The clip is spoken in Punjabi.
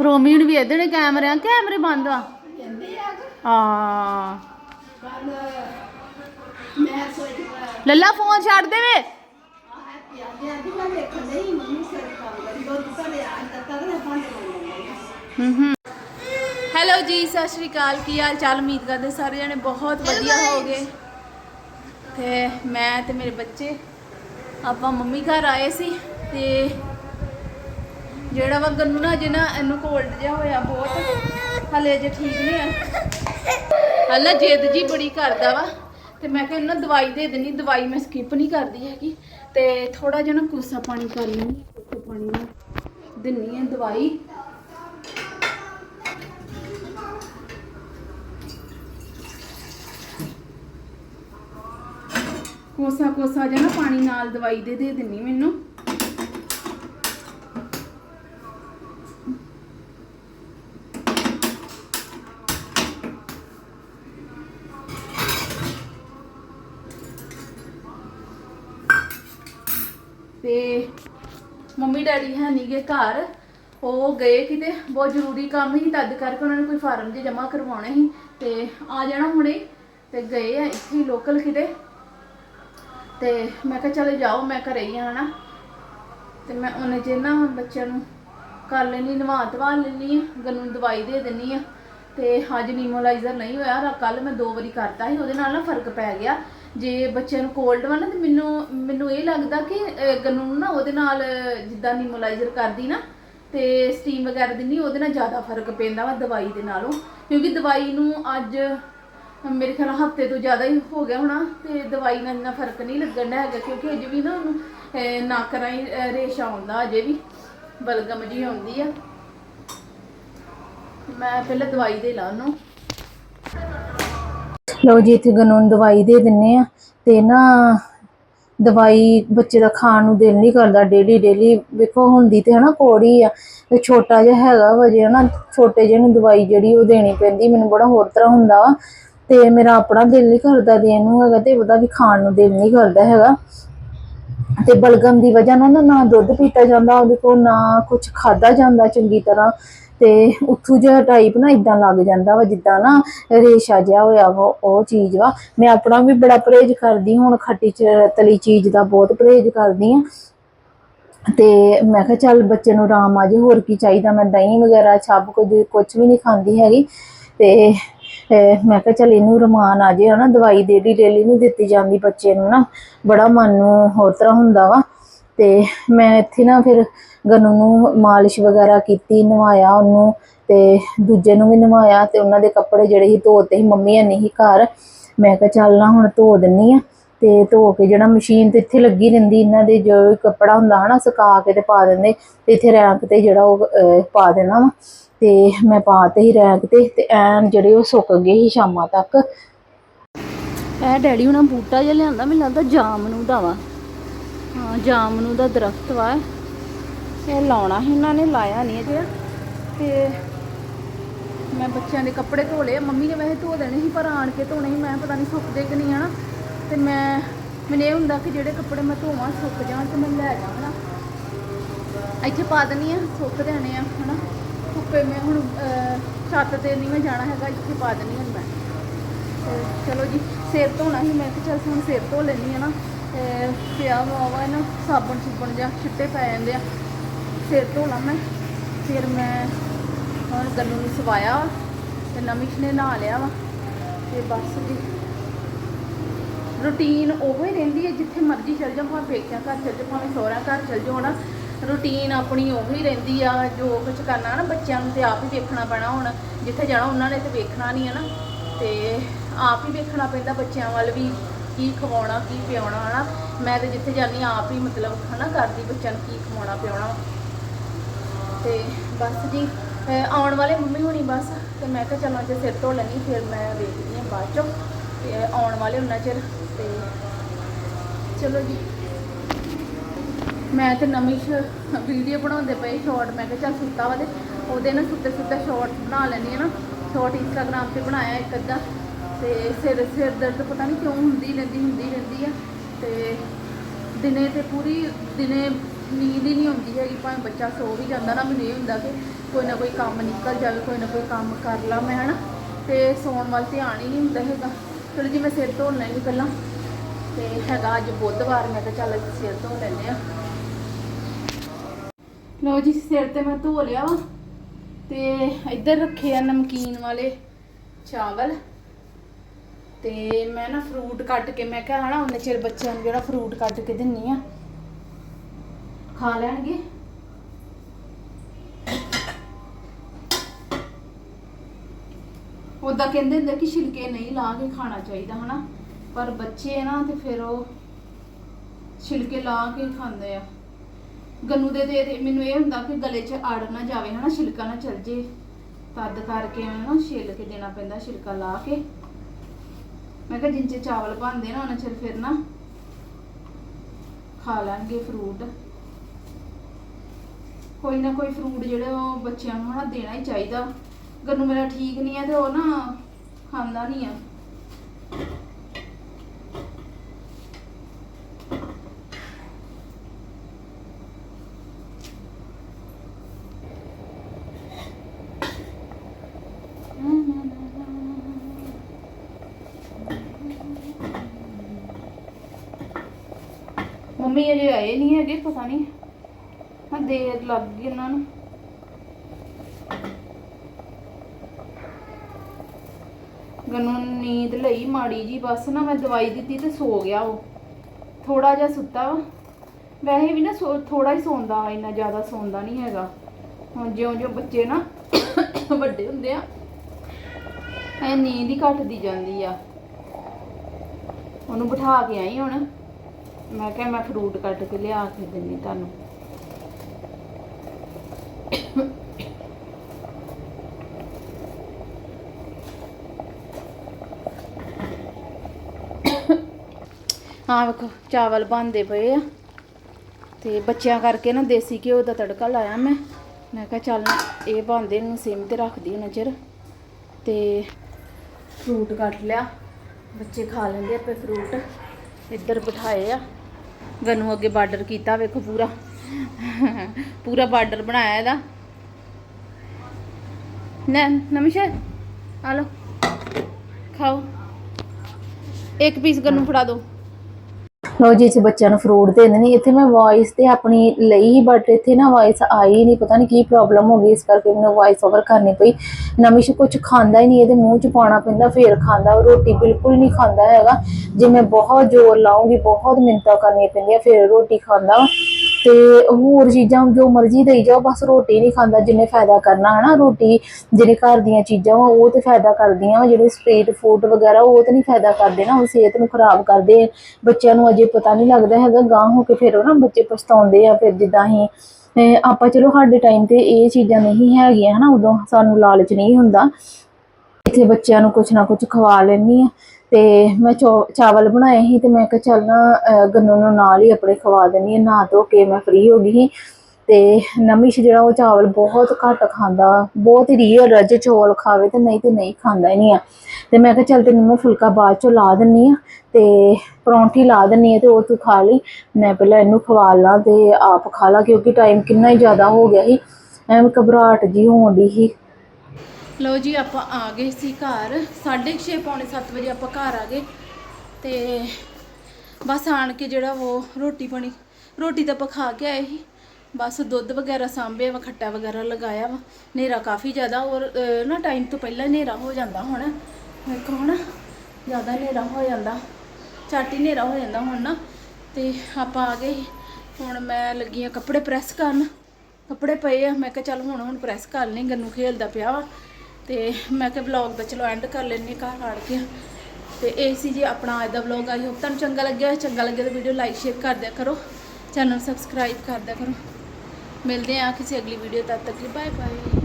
ਰੋਮੀ ਨੂੰ ਵੀ ਇਹਦੇ ਨੇ ਕੈਮਰਿਆਂ ਕੈਮਰੇ ਬੰਦ ਆ। ਕਹਿੰਦੇ ਆ ਕਿ ਆ ਕੱਲ ਮੈਂ ਸੋਚ ਲੱਲਾ ਫੋਨ ਛੱਡ ਦੇਵੇ ਆਹ ਪਿਆਦੇ ਆ ਮੈਂ ਦੇਖਣ ਨਹੀਂ ਮੰਮੀ ਸਿਰ ਕੰਮ ਕਰੀ ਉਹ ਘਰੇ ਆ ਤਾਂ ਤਦ ਨਾ ਭਾਂਡੇ ਮੰਗਦੇ ਹੂੰ ਹੂੰ। ਹੈਲੋ ਜੀ ਸਤਿ ਸ਼੍ਰੀ ਅਕਾਲ। ਕੀ ਹਾਲ ਚਾਲ? ਉਮੀਦ ਕਰਦੇ ਸਾਰੇ ਜਣੇ ਬਹੁਤ ਵਧੀਆ ਹੋਗੇ। ਤੇ ਮੈਂ ਤੇ ਮੇਰੇ ਬੱਚੇ ਆਪਾਂ ਮੰਮੀ ਘਰ ਆਏ ਸੀ ਤੇ ਜਿਹੜਾ ਵਾ ਗੰਨੂ ਨਾ ਅਜੇ ਨਾ ਇਹਨੂੰ ਕੋਲਡ ਜਿਹਾ ਹੋਇਆ ਬਹੁਤ, ਹਲੇ ਜੇ ਠੀਕ ਨਹੀਂ ਆ ਹਲਾ ਜਿੱਦ ਜੀ ਬੜੀ ਕਰਦਾ ਵਾ, ਤੇ ਮੈਂ ਕਿਹਾ ਇਹਨੂੰ ਦਵਾਈ ਦੇ ਦੇਣੀ ਦਵਾਈ ਮੈਂ ਸਕਿਪ ਨਹੀਂ ਕਰਦੀ ਹੈਗੀ। ਤੇ ਥੋੜਾ ਜਿਹਾ ਨਾ ਕੋਸਾ ਪਾਣੀ ਕਰ ਲੈਣੀ ਕੋਸਾ ਪਾਣੀ ਨਾਲ ਦਿੰਨੀ ਹੈ ਦਵਾਈ। ਕੋਸਾ ਕੋਸਾ ਜਿਹਾ ਨਾ ਪਾਣੀ ਨਾਲ ਦਵਾਈ ਦੇ ਦੇ ਦਿੰਨੀ ਮੈਨੂੰ। ਤੇ ਮੰਮੀ ਡੈਡੀ ਹੈ ਨੀਗੇ ਘਰ। ਉਹ ਗਏ ਕਿਤੇ, ਬਹੁਤ ਜ਼ਰੂਰੀ ਕੰਮ ਸੀ, ਤਦ ਕਰਕੇ ਉਹਨਾਂ ਨੇ ਕੋਈ ਫਾਰਮ ਜੇ ਜਮ੍ਹਾਂ ਕਰਵਾਉਣੇ ਸੀ। ਤੇ ਆ ਜਾਣਾ ਹੁਣੇ, ਤੇ ਗਏ ਆ ਇੱਥੇ ਲੋਕਲ ਕਿਤੇ। ਤੇ ਮੈਂ ਕਿਹਾ ਚਲੇ ਜਾਓ, ਮੈਂ ਘਰੇ ਹੀ ਆ ਤੇ ਮੈਂ ਉਹਨੇ ਜੇ ਨਾ ਬੱਚਿਆਂ ਨੂੰ ਕਰ ਲੈਣੀ ਨਵਾ ਧਵਾ ਲੈਣੀ ਆ, ਗਨੂੰ ਨੂੰ ਦਵਾਈ ਦੇ ਦਿੰਨੀ ਆ। ਤੇ ਅੱਜ ਨੀਮੋਲਾਈਜ਼ਰ ਨਹੀਂ ਹੋਇਆ ਕੱਲ ਮੈਂ ਦੋ ਵਾਰੀ ਕਰਤਾ ਸੀ, ਉਹਦੇ ਨਾਲ ਨਾ ਫ਼ਰਕ ਪੈ ਗਿਆ। ਜੇ ਬੱਚਿਆਂ ਨੂੰ ਕੋਲਡ ਵਾ ਨਾ ਤੇ ਮੈਨੂੰ ਮੈਨੂੰ ਇਹ ਲੱਗਦਾ ਕਿ ਅਹ, ਨੂੰ ਨਾ ਉਹਦੇ ਨਾਲ ਜਿੱਦਾਂ ਨਿਮੋਲਾਈਜ਼ਰ ਕਰਦੀ ਨਾ ਤੇ ਸਟੀਮ ਵਗੈਰਾ ਦਿੰਦੀ ਉਹਦੇ ਨਾਲ ਜ਼ਿਆਦਾ ਫ਼ਰਕ ਪੈਂਦਾ ਵਾ ਦਵਾਈ ਦੇ ਨਾਲੋਂ। ਕਿਉਂਕਿ ਦਵਾਈ ਨੂੰ ਅੱਜ ਮੇਰੇ ਖਿਆਲ ਹਫ਼ਤੇ ਤੋਂ ਜ਼ਿਆਦਾ ਹੀ ਹੋ ਗਿਆ ਹੋਣਾ ਤੇ ਦਵਾਈ ਨਾਲ ਇੰਨਾ ਫ਼ਰਕ ਨਹੀਂ ਲੱਗਣ ਦਾ ਹੈਗਾ ਕਿਉਂਕਿ ਅਜੇ ਵੀ ਨਾ ਉਹਨੂੰ ਅਹ, ਰਾਹੀਂ ਅਹ, ਰੇਸ਼ਾ ਆਉਂਦਾ ਅਜੇ ਵੀ ਬਲਗਮ ਜੀ ਆਉਂਦੀ ਆ। ਮੈਂ ਪਹਿਲਾਂ ਦਵਾਈ ਦੇ ਲਾ ਉਹਨੂੰ। ਲਓ ਜੀ, ਇੱਥੇ ਗਨੂਨ ਦਵਾਈ ਦੇ ਦਿੰਨੇ ਆ। ਤੇ ਨਾ ਦਵਾਈ ਬੱਚੇ ਦਾ ਖਾਣ ਨੂੰ ਦਿਲ ਨਹੀਂ ਕਰਦਾ ਡੇਲੀ ਡੇਲੀ ਵੇਖੋ, ਹੁੰਦੀ ਤੇ ਹਨਾ ਕੋੜੀ ਆ। ਤੇ ਛੋਟਾ ਜਿਹਾ ਹੈਗਾ ਵਜੇ ਹਨਾ, ਛੋਟੇ ਜਿਹੇ ਨੂੰ ਦਵਾਈ ਜਿਹੜੀ ਉਹ ਦੇਣੀ ਪੈਂਦੀ, ਮੈਨੂੰ ਬੜਾ ਹੋਰ ਤਰ੍ਹਾਂ ਹੁੰਦਾ ਵਾ। ਤੇ ਮੇਰਾ ਆਪਣਾ ਦਿਲ ਨਹੀਂ ਕਰਦਾ ਦੇਣ ਨੂੰ ਹੈਗਾ, ਤੇ ਉਹਦਾ ਵੀ ਖਾਣ ਨੂੰ ਦਿਲ ਨਹੀਂ ਕਰਦਾ ਹੈਗਾ। ਤੇ ਬਲਗਮ ਦੀ ਵਜ੍ਹਾ ਨਾਲ ਨਾ ਦੁੱਧ ਪੀਤਾ ਜਾਂਦਾ, ਉਹਦੇ ਕੋਲ ਨਾ ਕੁਝ ਖਾਦਾ ਜਾਂਦਾ ਚੰਗੀ ਤਰ੍ਹਾਂ। ਤੇ ਉੱਥੋਂ ਜਿਹਾ ਟਾਈਪ ਨਾ ਇਦਾਂ ਲੱਗ ਜਾਂਦਾ ਵਾ, ਜਿੱਦਾਂ ਨਾ ਰੇਸ਼ਾ ਜਿਹਾ ਹੋਇਆ ਵਾ, ਉਹ ਚੀਜ਼ ਵਾ। ਮੈਂ ਆਪਣਾ ਵੀ ਬੜਾ ਪਰਹੇਜ਼ ਕਰਦੀ ਹੁਣ ਖੱਟੀ ਚ ਤਲੀ ਚੀਜ਼ ਦਾ ਬਹੁਤ ਪਰਹੇਜ਼ ਕਰਦੀ ਆ ਤੇ ਮੈਂ ਕਿਹਾ ਚੱਲ ਬੱਚੇ ਨੂੰ ਆਰਾਮ ਆ ਜੇ, ਹੋਰ ਕੀ ਚਾਹੀਦਾ? ਮੈਂ ਦਹੀਂ ਵਗੈਰਾ ਸਭ ਕੁਝ ਕੁਝ ਵੀ ਨਹੀਂ ਖਾਂਦੀ ਹੈਗੀ। ਤੇ ਅਹ ਮੈਂ ਕਿਹਾ ਚੱਲ ਇਹਨੂੰ ਰਮਾਨ ਆ ਜੇ, ਹਨਾ, ਦਵਾਈ ਡੇਲੀ ਡੇਲੀ ਨਹੀਂ ਦਿੱਤੀ ਜਾਂਦੀ ਬੱਚੇ ਨੂੰ ਨਾ। ਬੜਾ ਮਨ ਨੂੰ ਹੋਰ ਤਰ੍ਹਾਂ ਹੁੰਦਾ ਵਾ। ਤੇ ਮੈਂ ਇੱਥੇ ਨਾ ਫਿਰ ਗਨੂ ਨੂੰ ਮਾਲਿਸ਼ ਵਗੈਰਾ ਕੀਤੀ, ਨਵਾਇਆ ਉਹਨੂੰ ਤੇ ਦੂਜੇ ਨੂੰ ਵੀ ਨਵਾਇਆ ਤੇ ਉਹਨਾਂ ਦੇ ਕੱਪੜੇ ਜਿਹੜੇ ਸੀ ਧੋਤੇ ਸੀ, ਮੰਮੀ ਨਹੀਂ ਸੀ ਘਰ। ਮੈਂ ਕਿਹਾ ਚੱਲ ਨਾ ਹੁਣ ਧੋ ਦਿੰਨੀ ਆ ਤੇ ਧੋ ਕੇ ਜਿਹੜਾ ਮਸ਼ੀਨ ਤੇ ਇੱਥੇ ਲੱਗੀ ਰਹਿੰਦੀ, ਇਹਨਾਂ ਦੇ ਜੋ ਵੀ ਕੱਪੜਾ ਹੁੰਦਾ ਹਨਾ, ਸੁਕਾ ਕੇ ਤੇ ਪਾ ਦਿੰਦੇ। ਤੇ ਇੱਥੇ ਰੈਂਕ ਤੇ ਜਿਹੜਾ ਉਹ ਪਾ ਦੇਣਾ ਵਾ। ਤੇ ਮੈਂ ਪਾਤੇ ਹੀ ਰੈਂਕ ਤੇ ਤੇ ਐਨ ਜਿਹੜੇ ਉਹ ਸੁੱਕ ਗਏ ਸੀ ਸ਼ਾਮਾਂ ਤੱਕ। ਇਹ ਡੈਡੀ ਹੁਣਾਂ ਬੂਟਾ ਜਿਹਾ ਲਿਆਂਦਾ, ਮੈਨੂੰ ਲੱਗਦਾ ਜਾਮਨੂ ਦਾ ਵਾ। ਹਾਂ ਜਾਮਨੂ ਦਾ ਦਰਖਤ ਵਾ। ਇਹ ਲਾਉਣਾ ਸੀ ਇਹਨਾਂ ਨੇ, ਲਾਇਆ ਨਹੀਂ ਅਜੇ। ਤੇ ਮੈਂ ਬੱਚਿਆਂ ਦੇ ਕੱਪੜੇ ਧੋ ਲਏ ਮੰਮੀ ਨੇ ਵੈਸੇ ਧੋ ਦੇਣੇ ਸੀ, ਪਰ ਆਣ ਕੇ ਧੋਣੇ ਸੀ। ਮੈਂ ਪਤਾ ਨਹੀਂ ਸੁੱਕਦੇ ਕਿ ਨਹੀਂ, ਹਨਾ? ਤੇ ਮੈਂ, ਮੈਨੂੰ ਇਹ ਹੁੰਦਾ ਕਿ ਜਿਹੜੇ ਕੱਪੜੇ ਮੈਂ ਧੋਵਾਂ, ਸੁੱਕ ਜਾਣ ਤੇ ਮੈਂ ਲੈ ਜਾਵਾਂ। ਨਾ ਇੱਥੇ ਪਾ ਦਿੰਨੀ ਆ, ਸੁੱਕ ਦੇਣੇ ਆ, ਹਨਾ? ਧੁੱਪੇ ਮੈਂ ਹੁਣ ਛੱਤ ਤੇ ਨਹੀਂ ਮੈਂ ਜਾਣਾ ਹੈਗਾ, ਇੱਥੇ ਪਾ ਦਿੰਨੀ ਹਾਂ ਮੈਂ। ਚਲੋ ਜੀ, ਸਿਰ ਧੋਣਾ ਸੀ। ਮੈਂ ਕਿਹਾ ਚੱਲ ਹੁਣ ਸਿਰ ਧੋ ਲੈਣੀ ਆ ਨਾ। ਤੇ ਪਿਆ ਵਾ ਨਾ ਸਾਬਣ ਸੁਬਣ ਜਾਂ ਛਿੱਟੇ ਪੈ ਜਾਂਦੇ ਆ। ਫਿਰ ਧੋਣਾ ਮੈਂ, ਫਿਰ ਮੈਂ ਹੁਣ ਗੱਲੂ ਨੂੰ ਸਵਾਇਆ ਵਾ ਤੇ ਨਮਿਸ਼ ਨੇ ਨਹਾ ਲਿਆ ਵਾ ਤੇ ਬਸ ਜੀ। ਰੂਟੀਨ ਉਹੋ ਹੀ ਰਹਿੰਦੀ ਹੈ ਜਿੱਥੇ ਮਰਜ਼ੀ ਚਲ ਜਾਓ, ਭਾਵੇਂ ਪੇਕਿਆਂ ਘਰ ਚਲ ਜਾਓ, ਭਾਵੇਂ ਸਹੁਰਾ ਘਰ ਚਲ ਜਾਓ ਨਾ ਰੂਟੀਨ ਆਪਣੀ ਉਹੋ ਹੀ ਰਹਿੰਦੀ ਆ, ਜੋ ਕੁਝ ਕਰਨਾ ਨਾ ਬੱਚਿਆਂ ਨੂੰ ਤੇ ਆਪ ਹੀ ਵੇਖਣਾ ਪੈਣਾ ਹੁਣ, ਜਿੱਥੇ ਜਾਣਾ ਉਹਨਾਂ ਨੇ ਤੇ ਵੇਖਣਾ ਨਹੀਂ ਹੈ ਨਾ ਤੇ ਆਪ ਹੀ ਵੇਖਣਾ ਪੈਂਦਾ ਬੱਚਿਆਂ ਵੱਲ ਵੀ। ਕੀ ਖਵਾਉਣਾ ਕੀ ਪਿਆਉਣਾ ਹਨਾ? ਮੈਂ ਤੇ ਜਿੱਥੇ ਜਾਂਦੀ ਹਾਂ, ਆਪ ਹੀ ਮਤਲਬ ਹਨਾ ਕਰਦੀ ਬੱਚਿਆਂ ਨੂੰ ਕੀ ਖਵਾਉਣਾ ਪਿਆਉਣਾ। ਤੇ ਬਸ ਜੀ ਆਉਣ ਵਾਲੇ ਮੰਮੀ ਹੁਣੀ ਬਸ ਤੇ ਮੈਂ ਕਿਹਾ ਚਲੋ ਜੇ ਸਿਰ ਧੋ ਲੈਣੀ ਫਿਰ ਮੈਂ ਵੇਖਦੀ ਹਾਂ ਬਾਅਦ ਚੋਂ। ਤੇ ਆਉਣ ਵਾਲੇ ਉਹਨਾਂ ਚਿਰ ਤੇ ਚਲੋ ਜੀ। ਮੈਂ ਤੇ ਨਵੀਂ ਵੀਡੀਓ ਬਣਾਉਂਦੇ ਪਏ ਸ਼ਾਰਟ ਮੈਂ ਕਿਹਾ ਚੱਲ ਸੁੱਤਾ ਵਾ ਤੇ ਉਹਦੇ ਨਾਲ ਸੁੱਤੇ ਸੁੱਤੇ ਸ਼ਾਰਟ ਬਣਾ ਲੈਣੀ ਹੈ ਨਾ। ਸ਼ਾਰਟ ਇੰਸਟਾਗ੍ਰਾਮ ਤੇ ਬਣਾਇਆ ਇੱਕ ਅੱਧਾ। ਤੇ ਸਿਰ ਸਿਰ ਦਰਦ ਪਤਾ ਨਹੀਂ ਕਿਉਂ ਹੁੰਦੀ ਰਹਿੰਦੀ ਹੁੰਦੀ ਰਹਿੰਦੀ ਆ। ਤੇ ਦਿਨੇ ਤੇ ਪੂਰੀ ਦਿਨੇ ਨੀਂਦ ਹੀ ਨਹੀਂ ਆਉਂਦੀ ਹੈਗੀ, ਭਾਵੇਂ ਬੱਚਾ ਸੋ ਵੀ ਜਾਂਦਾ ਨਾ, ਮੈਨੂੰ ਇਹ ਹੁੰਦਾ ਕਿ ਕੋਈ ਨਾ ਕੋਈ ਕੰਮ ਨਿਕਲ ਜਾਵੇ, ਕੋਈ ਨਾ ਕੋਈ ਕੰਮ ਕਰ ਲਾਂ ਮੈਂ, ਹਨਾ। ਤੇ ਸੌਣ ਵੱਲ ਧਿਆਨ ਹੀ ਨਹੀਂ ਹੁੰਦਾ ਹੈਗਾ। ਚਲੋ ਜੀ, ਮੈਂ ਸਿਰ ਧੋਣ ਲੈਣੀ ਪਹਿਲਾਂ। ਤੇ ਹੈਗਾ ਅੱਜ ਬੁੱਧਵਾਰ, ਮੈਂ ਤਾਂ ਚੱਲ ਸਿਰ ਧੋ ਲੈਂਦੇ ਆ। ਲਓ ਜੀ, ਸਿਰ ਤੇ ਮੈਂ ਧੋ ਲਿਆ ਵਾ। ਤੇ ਇੱਧਰ ਰੱਖੇ ਆ ਨਮਕੀਨ ਵਾਲੇ ਚਾਵਲ। ਤੇ ਮੈਂ ਨਾ ਫਰੂਟ ਕੱਟ ਕੇ, ਮੈਂ ਕਿਹਾ ਹਨਾ ਉਹਨੇ ਚਿਰ ਬੱਚਿਆਂ ਨੂੰ ਜਿਹੜਾ ਫਰੂਟ ਕੱਟ ਕੇ ਦਿੰਨੀ ਆ। ਖਾ ਲੈਣਗੇ? ਉਦਾਂ ਕਹਿੰਦੇ ਹੁੰਦੇ ਕਿ ਛਿਲਕੇ ਨਹੀਂ ਲਾ ਕੇ ਖਾਣਾ ਚਾਹੀਦਾ, ਹਨਾ। ਪਰ ਬੱਚੇ ਨਾ ਤੇ ਫਿਰ ਉਹ ਛਿਲਕੇ ਲਾ ਕੇ ਖਾਂਦੇ ਆ। ਗੰਨੂ ਦੇ ਦੇ ਮੈਨੂੰ ਇਹ ਹੁੰਦਾ ਕਿ ਗਲੇ 'ਚ ਅੜ ਨਾ ਜਾਵੇ, ਹਨਾ, ਛਿਲਕਾ ਨਾ ਚਲ ਜੇ। ਤਦ ਕਰਕੇ ਨਾ ਛਿਲ ਕੇ ਦੇਣਾ ਪੈਂਦਾ, ਛਿਲਕਾ ਲਾ ਕੇ। ਮੈਂ ਕਿਹਾ ਜਿੰਚੇ ਚਾਵਲ ਬਣਦੇ ਨਾ ਉਹਨਾਂ ਚਿਰ ਫਿਰ ਨਾ ਖਾ ਲੈਣਗੇ ਫਰੂਟ ਕੋਈ ਨਾ ਕੋਈ ਫਰੂਟ ਜਿਹੜੇ ਉਹ ਬੱਚਿਆਂ ਨੂੰ ਹਨਾ ਦੇਣਾ ਹੀ ਚਾਹੀਦਾ। ਗੰਨੂ ਮੇਰਾ ਠੀਕ ਨਹੀਂ ਹੈ ਤੇ ਉਹ ਨਾ ਖਾਂਦਾ ਨਹੀਂ ਆ। ਮੰਮੀ ਅਜੇ ਆਏ ਨਹੀਂ ਹੈਗੇ, ਪਤਾ ਨਹੀਂ ਹਾਂ ਦੇਰ ਲੱਗ ਗਈ ਉਹਨਾਂ ਨੂੰ। ਗਨੂੰ ਨੀਂਦ ਲਈ ਮਾੜੀ ਜੀ, ਬਸ ਨਾ ਮੈਂ ਦਵਾਈ ਦਿੱਤੀ ਤੇ ਸੋ ਗਿਆ ਉਹ। ਥੋੜਾ ਜਿਹਾ ਸੁੱਤਾ ਵਾ। ਵੈਸੇ ਵੀ ਨਾ ਥੋੜਾ ਹੀ ਸੌਂਦਾ, ਇੰਨਾ ਜ਼ਿਆਦਾ ਸੌਂਦਾ ਨਹੀਂ ਹੈਗਾ। ਹੁਣ ਜਿਉਂ-ਜਿਉਂ ਬੱਚੇ ਨਾ ਵੱਡੇ ਹੁੰਦੇ ਆ ਐ ਨੀਂਦ ਹੀ ਘਟਦੀ ਜਾਂਦੀ ਆ। ਉਹਨੂੰ ਬਿਠਾ ਕੇ ਆਈ ਹੁਣ। ਮੈਂ ਕਿਹਾ ਮੈਂ ਫਰੂਟ ਕੱਟ ਕੇ ਲਿਆ ਕੇ ਦਿੰਨੀ ਤੁਹਾਨੂੰ। ਹਾਂ ਵੇਖੋ, ਚਾਵਲ ਬਣਦੇ ਪਏ ਆ। ਤੇ ਬੱਚਿਆਂ ਕਰਕੇ ਨਾ ਦੇਸੀ ਘਿਓ ਦਾ ਤੜਕਾ ਲਾਇਆ ਮੈਂ। ਮੈਂ ਕਿਹਾ ਚੱਲ ਇਹ ਬਣਦੇ ਨੂੰ ਸਿਮ ਤੇ ਰੱਖਦੀ ਉਹਨਾਂ ਚਿਰ ਤੇ ਫਰੂਟ ਕੱਟ ਲਿਆ। ਬੱਚੇ ਖਾ ਲੈਂਦੇ ਆਪੇ ਫਰੂਟ ਇੱਧਰ ਬਿਠਾਏ ਆ। ਗਨੂੰ ਅੱਗੇ ਬਾਰਡਰ ਕੀਤਾ, ਵੇਖੋ ਪੂਰਾ। ਪੂਰਾ ਬਾਰਡਰ ਬਣਾਇਆ ਇਹਦਾ। ਨਾ ਨਮਸ਼ਾ, ਆ ਲਓ। ਖਾਓ। ਇੱਕ ਪੀਸ ਗਨੂੰ ਫੜਾ ਦਿਓ ਲੋ ਜੀ, ਇੱਥੇ ਬੱਚਿਆਂ ਨੂੰ ਫਰੂਟ ਦੇ ਦਿੰਦੇ ਨੇ। ਇੱਥੇ ਮੈਂ ਵੌਇਸ ਤੇ ਆਪਣੀ ਲਈ ਬਟ ਇੱਥੇ ਨਾ ਵੌਇਸ ਆਈ ਨਹੀਂ, ਪਤਾ ਨਹੀਂ ਕੀ ਪ੍ਰੋਬਲਮ ਹੋ ਗਈ, ਇਸ ਕਰਕੇ ਮੈਨੂੰ ਵੌਇਸ ਓਵਰ ਕਰਨੀ ਪਈ। ਨਮਿਸ਼ ਕੁਝ ਖਾਂਦਾ ਹੀ ਨਹੀਂ, ਇਹਦੇ ਮੂੰਹ 'ਚ ਪਾਉਣਾ ਪੈਂਦਾ, ਫੇਰ ਖਾਂਦਾ ਰੋਟੀ ਬਿਲਕੁਲ ਨਹੀਂ ਖਾਂਦਾ ਹੈਗਾ। ਜੇ ਮੈਂ ਬਹੁਤ ਜ਼ੋਰ ਲਾਉਂਗੀ ਬਹੁਤ ਮਿੰਨਤਾਂ ਕਰਨੀਆਂ ਪੈਂਦੀਆਂ, ਫੇਰ ਰੋਟੀ ਖਾਂਦਾ ਵਾ। ਤੇ ਹੋਰ ਚੀਜ਼ਾਂ ਜੋ ਮਰਜ਼ੀ ਦੇਈ ਜਾਓ, ਬਸ ਰੋਟੀ ਨਹੀਂ ਖਾਂਦਾ ਜਿੰਨੇ ਫਾਇਦਾ ਕਰਨਾ ਹਨਾ, ਰੋਟੀ ਜਿਹੜੇ ਘਰ ਦੀਆਂ ਚੀਜ਼ਾਂ ਵਾ, ਉਹ ਤੇ ਫਾਇਦਾ ਕਰਦੀਆਂ ਵਾ, ਜਿਹੜੇ ਸਟਰੀਟ ਫੂਡ ਵਗੈਰਾ, ਉਹ ਤੇ ਨਹੀਂ ਫਾਇਦਾ ਕਰਦੇ ਨਾ, ਉਹ ਸਿਹਤ ਨੂੰ ਖਰਾਬ ਕਰਦੇ ਬੱਚਿਆਂ ਨੂੰ ਅਜੇ ਪਤਾ ਨਹੀਂ ਲੱਗਦਾ ਹੈਗਾ ਗਾਂ ਹੋ ਕੇ ਫਿਰ ਉਹ ਨਾ ਬੱਚੇ ਪਛਤਾਉਂਦੇ ਆ, ਫਿਰ ਜਿੱਦਾਂ ਹੀ ਆਪਾਂ ਚਲੋ ਸਾਡੇ ਟਾਈਮ ਤੇ ਇਹ ਚੀਜ਼ਾਂ ਨਹੀਂ ਹੈਗੀਆਂ ਹਨਾ, ਉਦੋਂ ਸਾਨੂੰ ਲਾਲਚ ਨਹੀਂ ਹੁੰਦਾ। ਇੱਥੇ ਬੱਚਿਆਂ ਨੂੰ ਕੁਛ ਨਾ ਕੁਛ ਖਵਾ ਲੈਣੀ ਆ। ਤੇ ਮੈਂ ਚੌ- ਚਾਵਲ ਬਣਾਏ ਸੀ ਤੇ ਮੈਂ ਕਿਹਾ ਚੱਲ ਨਾ, ਅਹ ਗੰਨੂ ਨੂੰ ਨਾਲ ਹੀ ਆਪਣੇ ਖਵਾ ਦਿੰਦੀ ਆ ਨਹਾ ਧੋ ਕੇ ਮੈਂ ਫ੍ਰੀ ਹੋ ਗਈ ਸੀ। ਤੇ ਨਮਿਸ਼ ਜਿਹੜਾ ਉਹ ਚਾਵਲ ਬਹੁਤ ਘੱਟ ਖਾਂਦਾ, ਬਹੁਤ ਹੀ ਰੀਅਰ ਜੇ ਚੌਲ ਖਾਵੇ ਤੇ ਨਹੀਂ ਤੇ ਨਹੀਂ ਖਾਂਦਾ ਹੀ ਨਹੀਂ ਆ। ਤੇ ਮੈਂ ਕਿਹਾ ਚੱਲ ਤੈਨੂੰ ਮੈਂ ਫੁਲਕਾ ਬਾਅਦ ਚੋਂ ਲਾ ਦਿੰਨੀ ਆ ਤੇ ਪਰੌਂਠੀ ਲਾ ਦਿੰਨੀ ਆ ਤੇ ਉਹ ਤੂੰ ਖਾ ਲਈ। ਮੈਂ ਪਹਿਲਾਂ ਇਹਨੂੰ ਖਵਾ ਲਾਂ ਤੇ ਆਪ ਖਾ ਲਾਂ ਕਿਉਂਕਿ ਟਾਈਮ ਕਿੰਨਾ ਹੀ ਜ਼ਿਆਦਾ ਹੋ ਗਿਆ ਸੀ। ਐਵੇਂ ਘਬਰਾਹਟ ਜੀ ਹੋਣ ਦੀ ਸੀ। ਲਓ ਜੀ, ਆਪਾਂ ਆ ਗਏ ਸੀ ਘਰ। 6:30 ਪੌਣੇ 7 ਵਜੇ ਆਪਾਂ ਘਰ ਆ ਗਏ। ਤੇ ਬਸ ਆਣ ਕੇ ਜਿਹੜਾ ਉਹ ਰੋਟੀ ਪਾਣੀ, ਰੋਟੀ ਤਾਂ ਆਪਾਂ ਖਾ ਕੇ ਆਏ ਸੀ। ਬਸ ਦੁੱਧ ਵਗੈਰਾ ਸਾਂਭਿਆ ਵਾ, ਖੱਟਾ ਵਗੈਰਾ ਲਗਾਇਆ ਵਾ। ਹਨੇਰਾ ਕਾਫੀ ਜ਼ਿਆਦਾ ਔਰ ਨਾ ਟਾਈਮ ਤੋਂ ਪਹਿਲਾਂ ਹਨੇਰਾ ਹੋ ਜਾਂਦਾ ਹੁਣ। ਵੇਖੋ ਹੁਣ, ਜ਼ਿਆਦਾ ਹਨੇਰਾ ਹੋ ਜਾਂਦਾ। ਝੱਟ ਹੀ ਹਨੇਰਾ ਹੋ ਜਾਂਦਾ ਹੁਣ ਨਾ। ਤੇ ਆਪਾਂ ਆ ਗਏ ਸੀ। ਹੁਣ ਮੈਂ ਲੱਗੀ ਆ ਕੱਪੜੇ ਪ੍ਰੈਸ ਕਰਨ। ਕੱਪੜੇ ਪਏ ਆ। ਮੈਂ ਕਿਹਾ ਚੱਲ ਹੁਣ ਹੁਣ ਪ੍ਰੈਸ ਕਰ ਲਈ ਗੰਨੂ ਖੇਲਦਾ ਪਿਆ ਵਾ। ਤੇ ਮੈਂ ਕਿਹਾ ਵਲੌਗ ਦਾ ਚਲੋ ਐਂਡ ਕਰ ਲੈਣੇ ਘਰ ਆੜ ਕੇ। ਤੇ ਇਹ ਸੀ ਜੀ ਆਪਣਾ ਅੱਜ ਦਾ ਵਲੌਗ ਆਈ ਹੋਪ ਤੁਹਾਨੂੰ ਚੰਗਾ ਲੱਗਿਆ ਚੰਗਾ ਲੱਗਿਆ ਤਾਂ ਵੀਡੀਓ ਲਾਈਕ ਸ਼ੇਅਰ ਕਰ ਦਿਆ ਕਰੋ। ਚੈਨਲ ਸਬਸਕ੍ਰਾਈਬ ਕਰ ਦਿਆ ਕਰੋ। ਮਿਲਦੇ ਆ ਕਿਸੇ ਅਗਲੀ ਵੀਡੀਓ ਤਦ ਤੱਕ ਲਈ। Bye bye